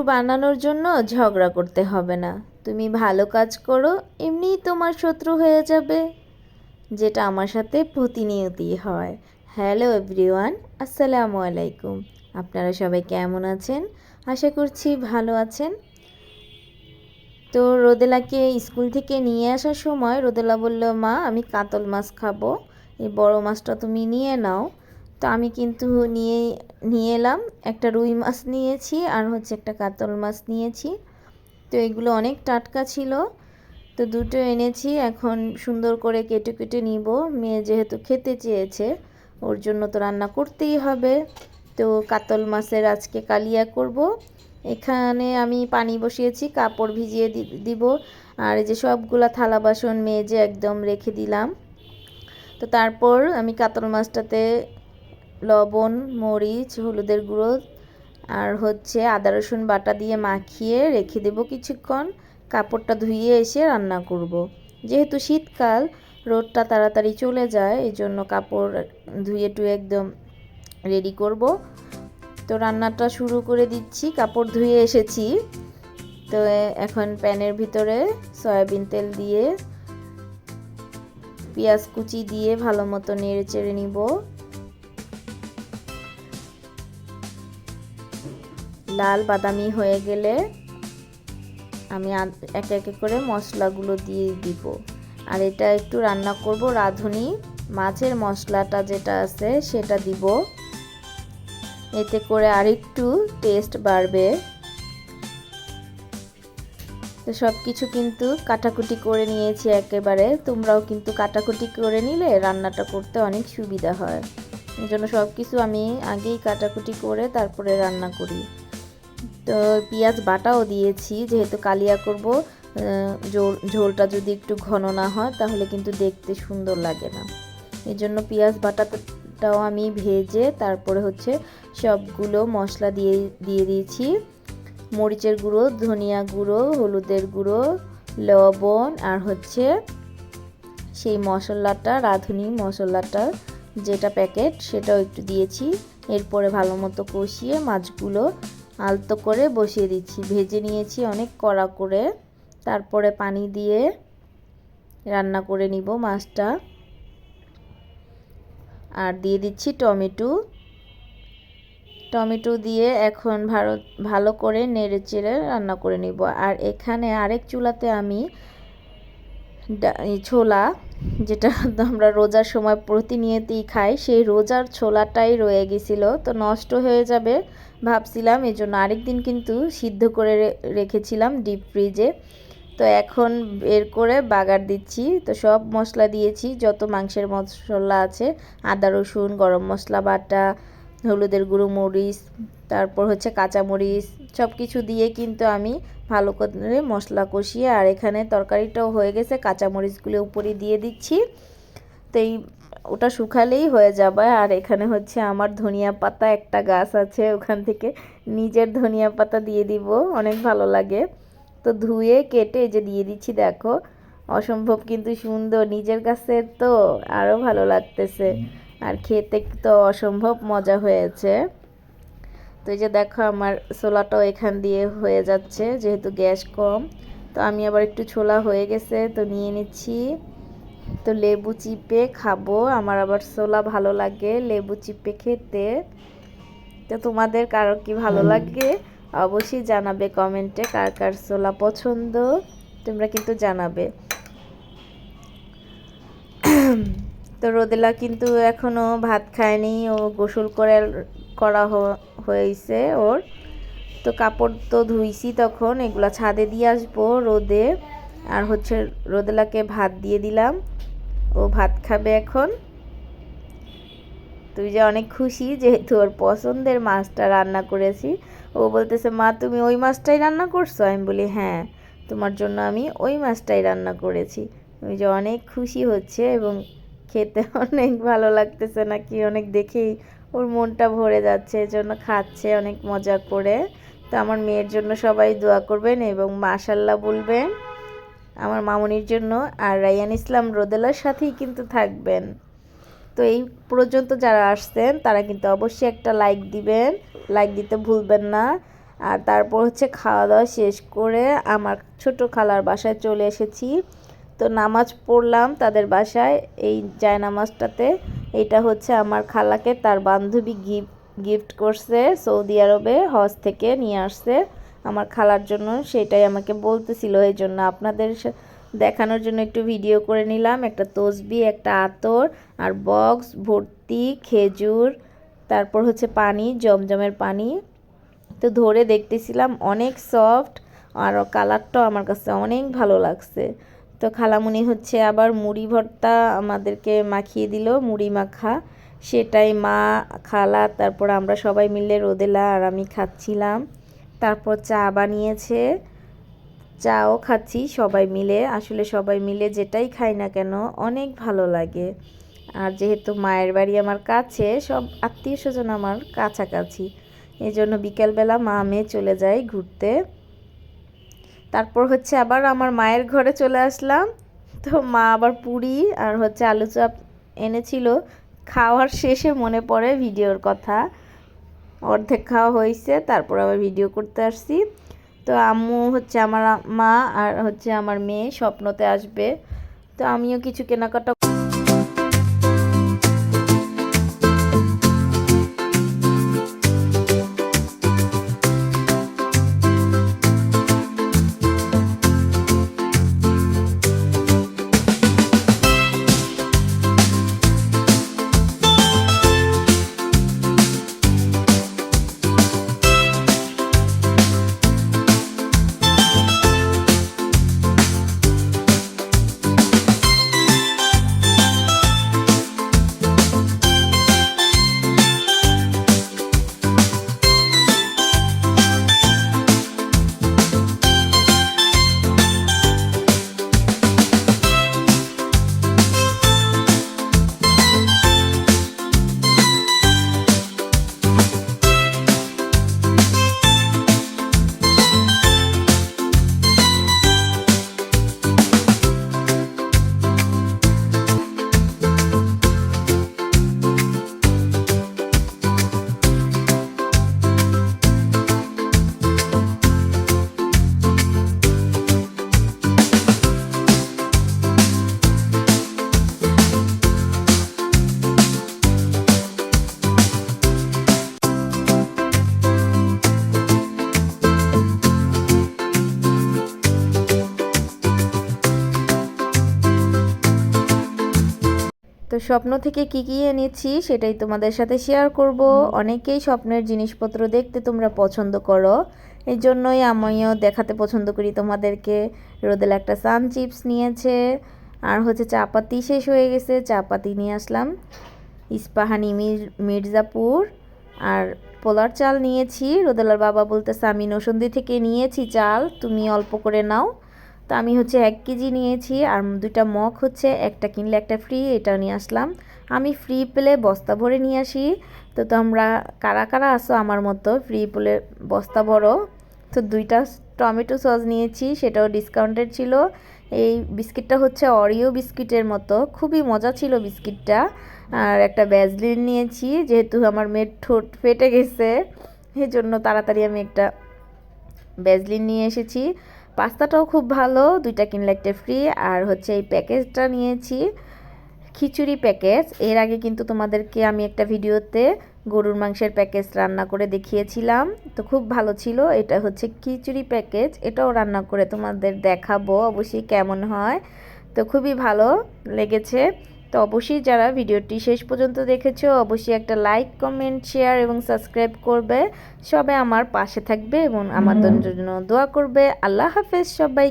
শত্রু বানানোর জন্য ঝগড়া করতে হবে না। তুমি ভালো কাজ করো, এমনিই তোমার শত্রু হয়ে যাবে। যেটা আমার সাথে প্রতিনিয়তই হয়। হ্যালো এভরিওয়ান, আসসালামু আলাইকুম। আপনারা সবাই কেমন আছেন? আশা করছি ভালো আছেন। তো রোদেলাকে স্কুল থেকে নিয়ে আসার সময় রোদেলা বলল, মা, আমি কাতল মাছ খাব। এই বড় মাছটা তুমি নিয়ে নাও। তো আমি কিন্তু নিয়ে নিয়ে এলাম। একটা রুই মাছ নিয়েছি আর হচ্ছে একটা কাতল মাছ নিয়েছি। তো এগুলো অনেক টাটকা ছিল। তো দুটো এনেছি, এখন সুন্দর করে কেটে কেটে নিব। মেয়ে যেহেতু খেতে চেয়েছে, ওর জন্য তো রান্না করতেই হবে। তো কাতল মাছের আজকে কালিয়া করব। এখানে আমি পানি বসিয়েছি, কাপড় ভিজিয়ে দিব। আর যে সবগুলা থালা বাসন মেজে একদম রেখে দিলাম। তো তারপর আমি কাতল মাছটাতে লবণ, মরিচ, হলুদের গুঁড়ো আর হচ্ছে আদা, রসুন বাটা দিয়ে মাখিয়ে রেখে দেব কিছুক্ষণ। কাপড়টা ধুয়ে এসে রান্না করব। যেহেতু শীতকাল, রোদটা তাড়াতাড়ি চলে যায় এই জন্য কাপড় ধুয়ে টুয়ে একদম রেডি করব। তো রান্নাটা শুরু করে দিচ্ছি। কাপড় ধুয়ে এসেছি। তো এখন প্যানের ভিতরে সয়াবিন তেল দিয়ে পেঁয়াজ কুচি দিয়ে ভালো মতো নেড়ে চেড়ে নিব। লাল বাদামি হয়ে গেলে আমি একে একে করে মশলাগুলো দিয়ে দিব। আর এটা একটু রান্না করব। রাঁধুনি মাছের মশলাটা যেটা আছে সেটা দিব। এতে করে আরেকটু টেস্ট বাড়বে। তো সব কিছু কিন্তু কাটাকুটি করে নিয়েছি একেবারে। তোমরাও কিন্তু কাটাকুটি করে নিলে রান্নাটা করতে অনেক সুবিধা হয়। এই জন্য সব কিছু আমি আগেই কাটাকুটি করে তারপরে রান্না করি। তো পেঁয়াজ বাটাও দিয়েছি, যেহেতু কালিয়া করব ঝোলটা যদি একটু ঘন না হয়, তাহলে কিন্তু দেখতে সুন্দর লাগে না। এই জন্য পেঁয়াজ বাটাটাও আমি ভেজে, তারপরে হচ্ছে সবগুলো মশলা দিয়ে দিয়ে দিয়েছি। মরিচের গুঁড়ো, ধনিয়া গুঁড়ো, হলুদের গুঁড়ো, লবণ, আর হচ্ছে সেই মশলাটা, রাঁধুনি মশলাটা, যেটা প্যাকেট, সেটাও একটু দিয়েছি। এরপরে ভালো মতো কষিয়ে মাছগুলো আলতো করে বসিয়ে দিচ্ছি। ভেজে নিয়েছি অনেক কড়া করে। তারপরে পানি দিয়ে রান্না করে নিব মাছটা। আর দিয়ে দিচ্ছি টমেটো। টমেটো দিয়ে এখন ভালো ভালো করে নেড়ে চেড়ে রান্না করে নিব। আর এখানে আরেক চুলাতে আমি ছোলা, যেটা আমরা রোজার সময় প্রতিনিয়তই খাই, সেই রোজার ছোলাটাই রয়ে গেছিল। তো নষ্ট হয়ে যাবে ভাবছিলাম এই জন্য আরেকদিন কিন্তু সিদ্ধ করে রেখেছিলাম ডিপ ফ্রিজে। তো এখন বের করে বাগার দিচ্ছি। তো সব মশলা দিয়েছি, যত মাংসের মশলা আছে, আদা, রসুন, গরম মশলা, বাটা হলুদের গুঁড়ো মরিচ, তারপর হচ্ছে কাঁচামরিচ সব কিছু দিয়ে কিন্তু আমি ভালো করে মশলা কষিয়ে, আর এখানে তরকারিটাও হয়ে গেছে কাঁচামরিচগুলো উপরে দিয়ে দিচ্ছি। তো এই ওটা শুকালেই হয়ে যাবে। আর এখানে হচ্ছে আমার ধনিয়া পাতা একটা গাছ আছে, ওখান থেকে নিজের ধনিয়া পাতা দিয়ে দিব, অনেক ভালো লাগে। তো ধুয়ে, কেটে যে দিয়ে দিচ্ছি, দেখো। অসম্ভব কিন্তু সুন্দর, নিজের কাছে তো আরও ভালো লাগতেছে। আর খেতে তো অসম্ভব মজা হয়েছে। তো এই যে দেখো আমার ছোলাটাও এখান দিয়ে হয়ে যাচ্ছে যেহেতু গ্যাস কম। তো আমি আবার একটু ছোলা হয়ে গেছে তো নিয়ে নিচ্ছি। তো লেবু চিপে খাব আমার আবার ছোলা ভালো লাগে লেবু চিপে খেতে। তো তোমাদের কারও কি ভালো লাগে অবশ্যই জানাবে কমেন্টে কার কার ছোলা পছন্দ তোমরা কিন্তু জানাবে। তো রোদেলা কিন্তু এখনও ভাত খায়নি, ও গোসল করে করা হয়েছে ওর। তো কাপড় তো ধুইছি তখন, এগুলো ছাদে দিয়ে আসব রোদে। আর হচ্ছে রোদেলাকে ভাত দিয়ে দিলাম, ও ভাত খাবে এখন। তুই যে অনেক খুশি যেহেতু ওর পছন্দের মাছটা রান্না করেছি। ও বলতেছে, মা, তুমি ওই মাছটাই রান্না করছ? আমি বলি হ্যাঁ তোমার জন্য আমি ওই মাছটাই রান্না করেছি। তুমি যে অনেক খুশি হচ্ছে এবং খেতে অনেক ভালো লাগতেছে নাকি? অনেক দেখেই ওর মনটা ভরে যাচ্ছে, এজন্য খাচ্ছে, অনেক মজা করে। তো আমার মেয়ের জন্য সবাই দোয়া করবেন এবং মাশাল্লাহ বলবেন আমার মামনির জন্য আর রায়ান ইসলাম রোদেলার সাথেই কিন্তু থাকবেন। তো এই পর্যন্ত যারা আসছেন, তারা কিন্তু অবশ্যই একটা লাইক দিবেন। লাইক দিতে ভুলবেন না। আর তারপর হচ্ছে খাওয়া দাওয়া শেষ করে আমার ছোট খালার বাসায় চলে এসেছি। তো নামাজ পড়লাম তাদের বাসায়, এই নামাজটাতে এটা হচ্ছে আমার খালাকে তার বান্ধবী গিফট গিফট করছে, সৌদি আরবে হজ থেকে নিয়ে আসছে। আমার খালার জন্য সেটাই আমাকে বলতেছিল, এই জন্য আপনাদের দেখানোর জন্য একটু ভিডিও করে নিলাম। একটা তসবি, একটা আতর, আর বক্স, ভর্তি, খেজুর, তারপর হচ্ছে পানি, জমজমের পানি। তো ধরে দেখতেছিলাম অনেক সফট, আর কালারটাও আমার কাছে অনেক ভালো লাগছে। তো খালামুনি হচ্ছে আবার মুড়ি ভর্তা আমাদেরকে মাখিয়ে দিল, মুড়ি মাখা। সেটাই মা, খালা, তারপর আমরা সবাই মিলে রোদেলা আর আমি খাচ্ছিলাম। তারপর চা বানিয়েছে। চাও খাচ্ছি সবাই মিলে। আসলে সবাই মিলে যেটাই খাই না কেন, অনেক ভালো লাগে। আর যেহেতু মায়ের বাড়ি আমার কাছে, সব আত্মীয় স্বজন আমার কাছাকাছি। এই জন্য বিকেলবেলা মা মেয়ে চলে যায় ঘুরতে। তারপর হচ্ছে আবার আমার মায়ের ঘরে চলে আসলাম। তো মা আবার পুরি আর হচ্ছে আলু চাপ এনেছিল। খাওয়ার শেষে মনে পড়ে ভিডিওর কথা। অর্ধেক খাওয়া হয়েছে, তারপর আবার ভিডিও করতে আসছি। তো আম্মু হচ্ছে আমার মা আর হচ্ছে আমার মেয়ে স্বপ্নতে আসবে। তো আমিও কিছু কেনাকাটা স্বপ্ন থেকে কি কি এনেছি সেটাই তোমাদের সাথে শেয়ার করব। অনেকেই স্বপ্নের জিনিসপত্র দেখতে তোমরা পছন্দ করো। এই জন্যই আমিও দেখাতে পছন্দ করি তোমাদেরকে। রোদেলা একটা সান চিপস নিয়েছে। আর হচ্ছে চাপাতি শেষ হয়ে গেছে চাপাতি নিয়ে আসলাম। ইস্পাহানি মির- মির্জাপুর। আর পোলার চাল নিয়েছি। রোদেলার বাবা বলতেছে আমি নসন্দি থেকে নিয়েছি চাল তুমি অল্প করে নাও। তো আমি হচ্ছে এক কেজি নিয়েছি আর দুইটা মগ হচ্ছে, একটা কিনলে একটা ফ্রি এটা নিয়ে আসলাম। আমি ফ্রি পেলে বস্তা ভরে নিয়ে আসি। তো তোমরা কারা কারা আসো আমার মতো ফ্রি পেলে বস্তা বড় তো দুইটা টমেটো সস নিয়েছি, সেটাও ডিসকাউন্টেড ছিল। এই বিস্কিটটা হচ্ছে অরিও বিস্কিটের মতো, খুবই মজা ছিল বিস্কিটটা। আর একটা ব্যাজলিন নিয়েছি, যেহেতু আমার মেয়ের ঠোঁট ফেটে গেছে এই জন্য তাড়াতাড়ি আমি একটা ব্যাজলিন নিয়ে এসেছি। পাস্তাটাও খুব ভালো, দুইটা কিনলে একটা ফ্রি আর হচ্ছে এই প্যাকেজটা নিয়েছি, খিচুড়ি প্যাকেজ এর আগে কিন্তু তোমাদেরকে আমি একটা ভিডিওতে গরুর মাংসের প্যাকেজ রান্না করে দেখিয়েছিলাম। তো খুব ভালো ছিল, এটা হচ্ছে খিচুড়ি প্যাকেজ এটাও রান্না করে তোমাদের দেখাবো, অবশ্যই কেমন হয়। তো খুবই ভালো লেগেছে। তো অবশ্যই যারা ভিডিওটি শেষ পর্যন্ত দেখেছ অবশ্যই একটা লাইক কমেন্ট শেয়ার এবং সাবস্ক্রাইব করবে। সবাই আমার পাশে থাকবে এবং আমাদের জন্য দোয়া করবে। আল্লাহ হাফেজ সবাই